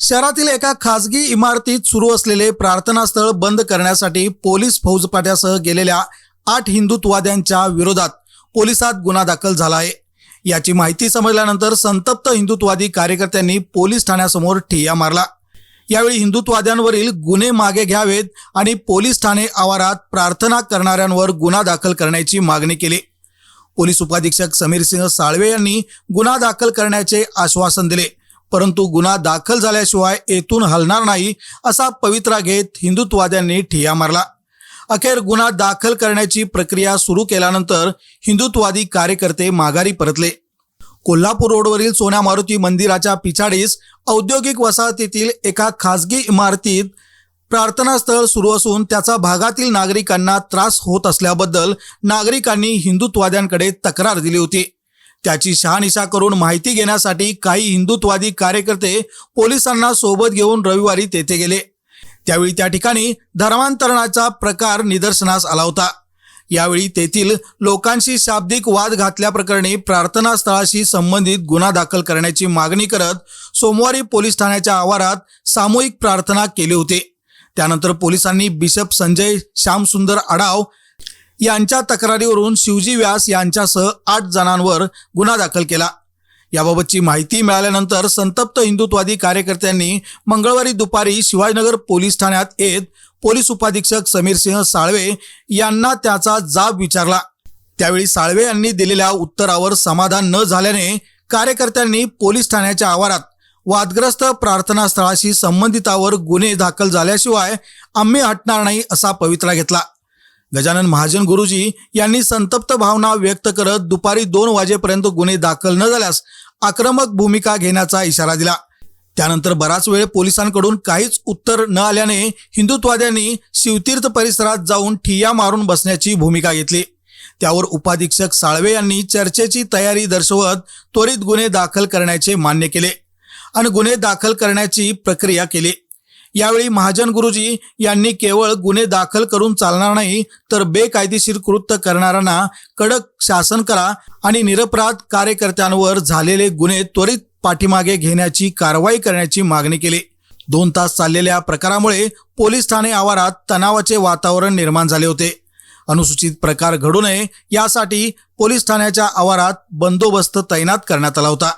शहरातील एका खासगी इमारतीत सुरू असलेले प्रार्थनास्थळ बंद करण्यासाठी पोलीस फौजपाट्यासह गेलेल्या आठ हिंदुत्ववाद्यांच्या विरोधात पोलिसात गुन्हा दाखल झाला आहे. याची माहिती समजल्यानंतर संतप्त हिंदुत्ववादी कार्यकर्त्यांनी पोलीस ठाण्यासमोर ठिय्या मारला. यावेळी हिंदुत्ववाद्यांवरील गुन्हे मागे घ्यावेत आणि पोलीस ठाणे आवारात प्रार्थना करणाऱ्यांवर गुन्हा दाखल करण्याची मागणी केली. पोलीस उपाधीक्षक समीर सिंह साळवे यांनी गुन्हा दाखल करण्याचे आश्वासन दिले. परंतु गुन्हा दाखल झाल्याशिवाय येथून हलणार नाही असा पवित्रा घेत हिंदुत्ववाद्यांनी ठिय्या मारला. अखेर गुन्हा दाखल करण्याची प्रक्रिया सुरू केल्यानंतर हिंदुत्ववादी कार्यकर्ते माघारी परतले. कोल्हापूर रोडवरील सोन्या मारुती मंदिराच्या पिछाडीस औद्योगिक वसाहतीतील एका खासगी इमारतीत प्रार्थनास्थळ सुरू असून त्याचा भागातील नागरिकांना त्रास होत असल्याबद्दल नागरिकांनी हिंदुत्ववाद्यांकडे तक्रार दिली होती. त्याची शहानिशा करून माहिती घेण्यासाठी काही हिंदुत्ववादी कार्यकर्ते पोलिसांना सोबत घेऊन रविवारी तेथे गेले. त्यावेळी त्या ठिकाणी धर्मांतरणाचा प्रकार निदर्शनास आला होता. यावेळी तेथील लोकांशी शाब्दिक वाद घातल्याप्रकरणी प्रार्थनास्थळाशी संबंधित गुन्हा दाखल करण्याची मागणी करत सोमवारी पोलीस ठाण्याच्या आवारात सामूहिक प्रार्थना केली होती. त्यानंतर पोलिसांनी बिशप संजय श्यामसुंदर आडाव यांच्या तक्रारीवरून शिवजी व्यास यांच्यासह आठ जणांवर गुन्हा दाखल केला. याबाबतची माहिती मिळाल्यानंतर संतप्त हिंदुत्ववादी कार्यकर्त्यांनी मंगळवारी दुपारी शिवाजीनगर पोलीस ठाण्यात येत पोलीस उपाधीक्षक समीर सिंह साळवे यांना त्याचा जाब विचारला. त्यावेळी साळवे यांनी दिलेल्या उत्तरावर समाधान न झाल्याने कार्यकर्त्यांनी पोलीस ठाण्याच्या आवारात वादग्रस्त प्रार्थनास्थळाशी संबंधितावर गुन्हे दाखल झाल्याशिवाय आम्ही हटणार नाही असा पवित्रा घेतला. गजानन महाजन गुरुजी यांनी संतप्त भावना व्यक्त करत दुपारी दोन वाजेपर्यंत गुन्हे दाखल न झाल्यास आक्रमक भूमिका घेण्याचा इशारा दिला. त्यानंतर बराच वेळ पोलिसांकडून काहीच उत्तर न आल्याने हिंदुत्ववाद्यांनी शिवतीर्थ परिसरात जाऊन ठिय्या मारून बसण्याची भूमिका घेतली. त्यावर उपाधीक्षक साळवे यांनी चर्चेची तयारी दर्शवत त्वरित गुन्हे दाखल करण्याचे मान्य केले आणि गुन्हे दाखल करण्याची प्रक्रिया केली. यावेळी महाजन गुरुजी यांनी केवळ गुन्हे दाखल करून चालणार नाही तर बेकायदेशीर कृत्य करणाऱ्यांना कडक शासन करा आणि निरपराध कार्यकर्त्यांवर झालेले गुन्हे त्वरित पाठीमागे घेण्याची कारवाई करण्याची मागणी केली. दोन तास चाललेल्या प्रकारामुळे पोलीस ठाणे आवारात तणावाचे वातावरण निर्माण झाले होते. अनुसूचित प्रकार घडू नये यासाठी पोलीस ठाण्याच्या आवारात बंदोबस्त तैनात करण्यात आला होता.